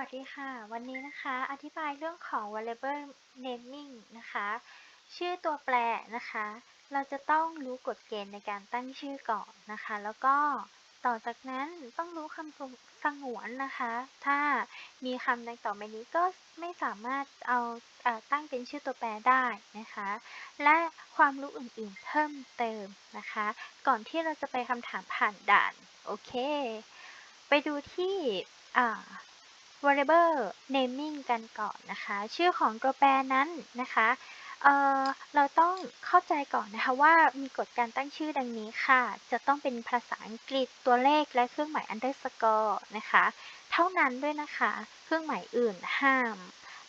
วัสดีค่ะ วันนี้นะคะ อธิบายเรื่องของ variable naming นะคะ ชื่อตัวแปรนะคะ เราจะต้องรู้กฎเกณฑ์ในการตั้งชื่อก่อนนะคะ แล้วก็ต่อจากนั้นต้องรู้คำสงวนนะคะ ถ้ามีคำดังต่อไปนี้ก็ไม่สามารถเอาตั้งเป็นชื่อตัวแปรได้นะคะ และความรู้อื่นๆเพิ่มเติมนะคะ ก่อนที่เราจะไปคำถามผ่านด่าน โอเค ไปดูที่ variable naming กันก่อนนะคะ ชื่อของตัวแปรนั้นนะคะเเราต้องเข้าใจก่อนนะคะว่ามีกฎการตั้งชื่อดังนี้ค่ะ จะต้องเป็นภาษาอังกฤษตัวเลขและเครื่องหมาย underscore นะคะ เท่านั้นด้วยนะคะ เครื่องหมายอื่นห้าม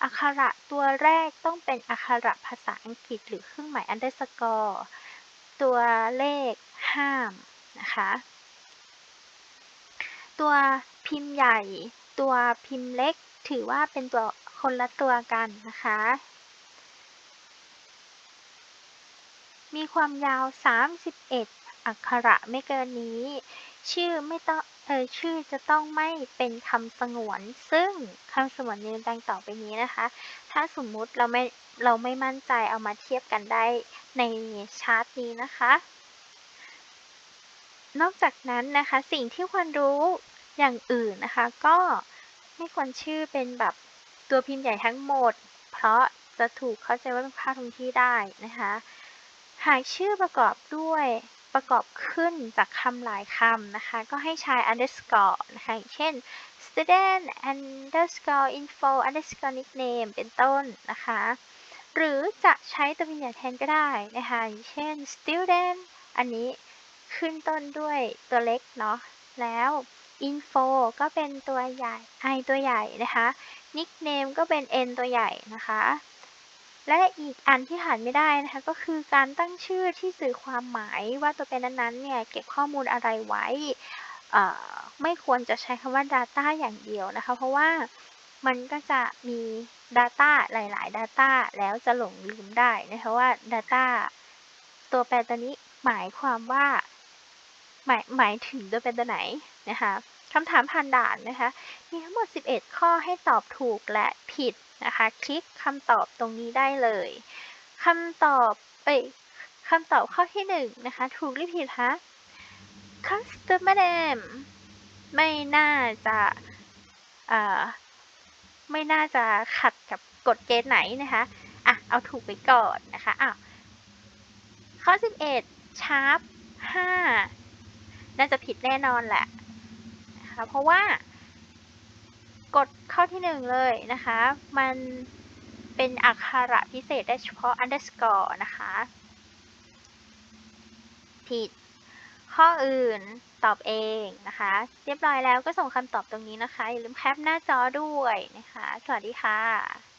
อักขระตัวแรกต้องเป็นอักขระภาษาอังกฤษ หรือเครื่องหมาย underscore ตัวเลขห้ามนะคะ ตัวพิมพ์ใหญ่ ตัวพิมพ์เล็กถือว่าเป็นตัวคนละตัวกันนะคะ มีความยาว 31 อักขระไม่เกินนี้ ชื่อไม่ต้องเออชื่อจะต้องไม่เป็นคำสงวน ซึ่งคำสงวนนี้ดังต่อไปนี้นะคะ ถ้าสมมุติเราไม่เราไม่มั่นใจเอามาเทียบกันได้ในชาร์ตนี้นะคะ นอกจากนั้นนะคะสิ่งที่ควรรู้ อย่างอื่นนะคะ ก็ไม่ควรชื่อเป็นแบบตัวพิมพ์ใหญ่ทั้งหมด เพราะจะถูกเข้าใจว่าเป็นค่าทงที่ได้นะคะ หากชื่อประกอบด้วยประกอบขึ้นจากคำหลายคำนะคะ ก็ให้ใช้ underscore นะคะเช่น student underscore info underscore nickname เป็นต้นนะคะ หรือจะใช้ตัวพิมพ์ใหญ่แทนก็ได้นะคะเช่น student อันนี้ขึ้นต้นด้วยตัวเล็กเนาะแล้ว info ก็เป็นตัวใหญ่ i ตัวใหญ่นะคะ nickname ก็เป็น n ตัวใหญ่นะคะ และอีกอันที่ขาดไม่ได้นะคะ ก็คือการตั้งชื่อที่สื่อความหมายว่าตัวเป็นนั้นๆเนี่ยเก็บข้อมูลอะไรไว้ ไม่ควรจะใช้คำว่า data อย่างเดียวนะคะ เพราะว่ามันก็จะมี data หลาย ๆ data แล้วจะหลงลืมได้นะคะว่า data ตัวแปรตัวนี้หมายความว่า หมายหมายถึงตัวเป็นตัวไหนนะคะ คำถามผ่านด่านนะคะ มีทั้งหมด 11 ข้อให้ตอบถูกและผิดนะคะ คลิกคำตอบตรงนี้ได้เลยคำตอบเอ้ยคำตอบข้อที่1นะคะ ถูกหรือผิดคะ customer name ไม่น่าจะไม่น่าจะขัดกับกฎเกณฑ์ไหนนะคะ อะ เอาถูกไปก่อนนะคะอ้าวข้อ 11 sharp 5น่าจะผิดแน่นอนแหละ เพราะว่ากดเข้าที่หนึ่งเลยนะคะ มันเป็นอักขระพิเศษได้เฉพาะ underscore นะคะ ผิด ข้ออื่นตอบเองนะคะ เรียบร้อยแล้วก็ส่งคำตอบตรงนี้นะคะ อย่าลืมแคปหน้าจอด้วยนะคะ สวัสดีค่ะ